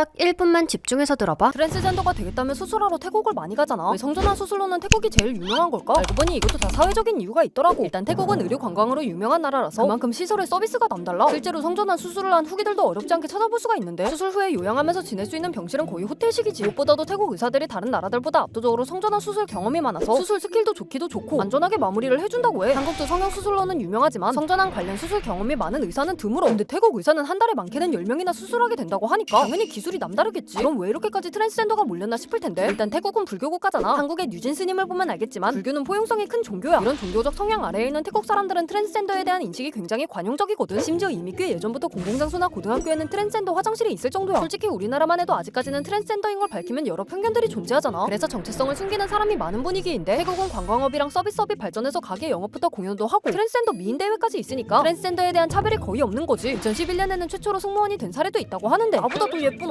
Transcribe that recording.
딱 1분만 집중해서 들어봐. 트랜스젠더가 되겠다면 수술하러 태국을 많이 가잖아. 왜 성전환 수술로는 태국이 제일 유명한 걸까? 알고 보니 이것도 다 사회적인 이유가 있더라고. 일단 태국은 의료 관광으로 유명한 나라라서 그만큼 시설의 서비스가 남달라. 실제로 성전환 수술을 한 후기들도 어렵지 않게 찾아볼 수가 있는데 수술 후에 요양하면서 지낼 수 있는 병실은 거의 호텔식이지. 무엇보다도 태국 의사들이 다른 나라들보다 압도적으로 성전환 수술 경험이 많아서 수술 스킬도 좋기도 좋고 안전하게 마무리를 해준다고 해. 한국도 성형 수술로는 유명하지만 성전환 관련 수술 경험이 많은 의사는 드물어. 근데 태국 의사는 한 달에 많게는 10명이나 수술하게 된다고 하니까 당연히 기술 이 남다르겠지. 그럼 왜 이렇게까지 트랜스젠더가 몰렸나 싶을 텐데 일단 태국은 불교 국가잖아. 한국의 뉴진 스님을 보면 알겠지만 불교는 포용성이 큰 종교야. 이런 종교적 성향 아래에 있는 태국 사람들은 트랜스젠더에 대한 인식이 굉장히 관용적이거든. 심지어 이미 꽤 예전부터 공공장소나 고등학교에는 트랜스젠더 화장실이 있을 정도야. 솔직히 우리나라만 해도 아직까지는 트랜스젠더인 걸 밝히면 여러 편견들이 존재하잖아. 그래서 정체성을 숨기는 사람이 많은 분위기인데 태국은 관광업이랑 서비스업이 발전해서 가게 영업부터 공연도 하고 트랜스젠더 미인 대회까지 있으니까 트랜스젠더에 대한 차별이 거의 없는 거지. 2011년에는 최초로 승무원이 된 사례도 있다고 하는데 나보다 더 예쁜